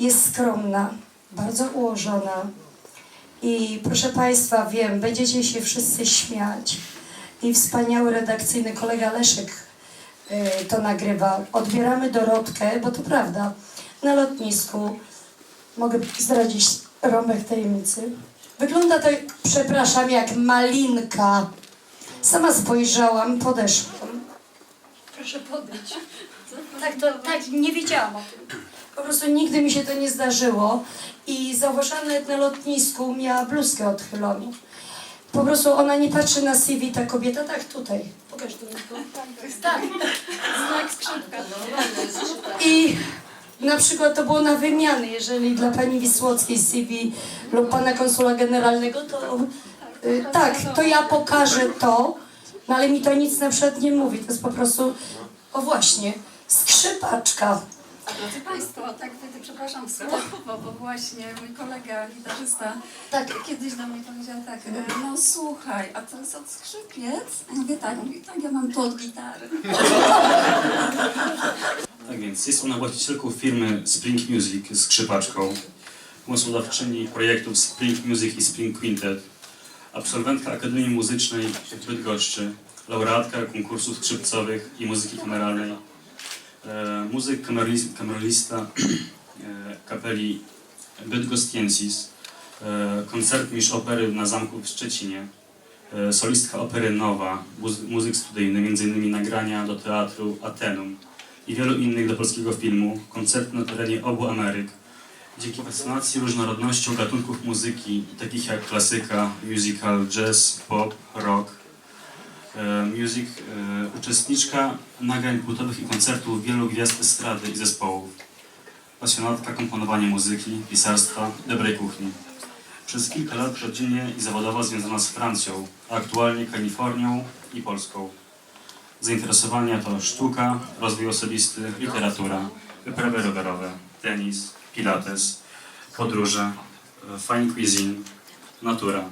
jest skromna, bardzo ułożona. I proszę Państwa, wiem, będziecie się wszyscy śmiać. I wspaniały redakcyjny kolega Leszek y, to nagrywa. Odbieramy Dorotkę, bo to prawda, na lotnisku. Mogę zdradzić rąbek tajemnicy. Wygląda to, przepraszam, jak malinka. Sama spojrzałam, podeszłam. Proszę podejść. Tak, to, tak, nie wiedziałam o tym. Po prostu nigdy mi się to nie zdarzyło. I zauważyłam nawet na lotnisku, miała bluzkę odchyloną. Po prostu ona nie patrzy na CV, ta kobieta, tak tutaj. Pokaż tu. Tak. Znak skrzypka. I na przykład to było na wymiany, jeżeli dla pani Wisłockiej CV lub pana konsula generalnego, to y, tak, to ja pokażę to, no ale mi to nic na przykład nie mówi. To jest po prostu, o właśnie, skrzypaczka. A drodzy Państwo, tak wtedy przepraszam słowo, bo właśnie mój kolega gitarzysta Tak. kiedyś do mnie powiedział tak, e, no słuchaj, a to jest od skrzypiec? A ja mówię tak, mówi, tak, ja mam to od gitary. Tak więc jest ona właścicielką firmy Spring Music, skrzypaczką, pomysłodawczyni projektów Spring Music i Spring Quintet, absolwentka Akademii Muzycznej w Bydgoszczy, laureatka konkursów skrzypcowych i muzyki kameralnej, muzyk kameralista, e, kapeli Bydgosztiensis, e, koncertmistrz opery na Zamku w Szczecinie, e, solistka opery Nowa, muzy- muzyk studyjny, m.in. nagrania do teatru Atenum, i wielu innych do polskiego filmu, koncerty na terenie obu Ameryk. Dzięki fascynacji różnorodnością gatunków muzyki, takich jak klasyka, musical, jazz, pop, rock, e, music, e, uczestniczka nagrań płytowych i koncertów wielu gwiazd estrady i zespołów. Pasjonatka komponowania muzyki, pisarstwa, dobrej kuchni. Przez kilka lat rodzinnie i zawodowo związana z Francją, a aktualnie Kalifornią i Polską. Zainteresowania to sztuka, rozwój osobisty, literatura, wyprawy rowerowe, tenis, pilates, podróże, e, fine cuisine, natura.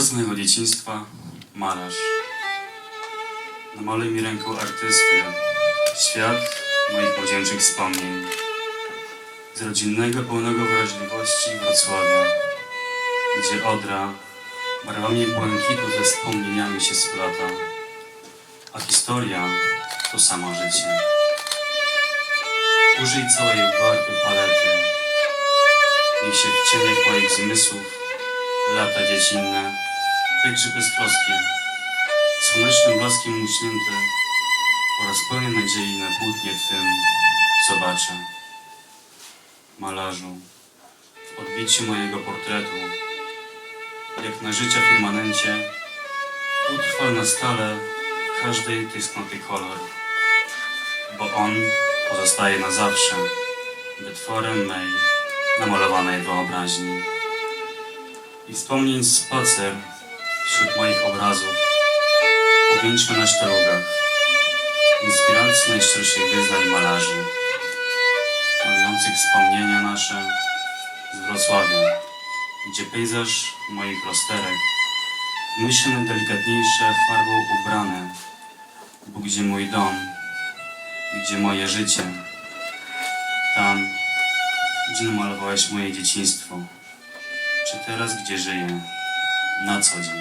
Dzieciństwa, malarz. Namaluj mi ręką artysty świat moich młodzieńczych wspomnień. Z rodzinnego, pełnego wrażliwości Wrocławia, gdzie Odra barwami błękitu ze wspomnieniami się splata, a historia to samo życie. Użyj całej barwy palety, niech się w cieniach moich zmysłów lata dziecinne, jakże beztroskie, słonecznym blaskiem muśnięte, po raz pełen nadziei na płótnie Twym zobaczę. Malarzu, w odbiciu mojego portretu, jak na życia firmamencie, utrwal na stale każdej tęsknoty kolor, bo on pozostaje na zawsze wytworem mej namalowanej wyobraźni. I wspomnień spacer wśród moich obrazów. Uwieńczmy na sztalugach inspiracji najszczerszych wyznań malarzy, malujących wspomnienia nasze z Wrocławia, gdzie pejzaż moich rozterek w najdelikatniejsze farbą ubrane, bo gdzie mój dom, gdzie moje życie, tam, gdzie namalowałeś moje dzieciństwo, czy teraz, gdzie żyję, 那曾经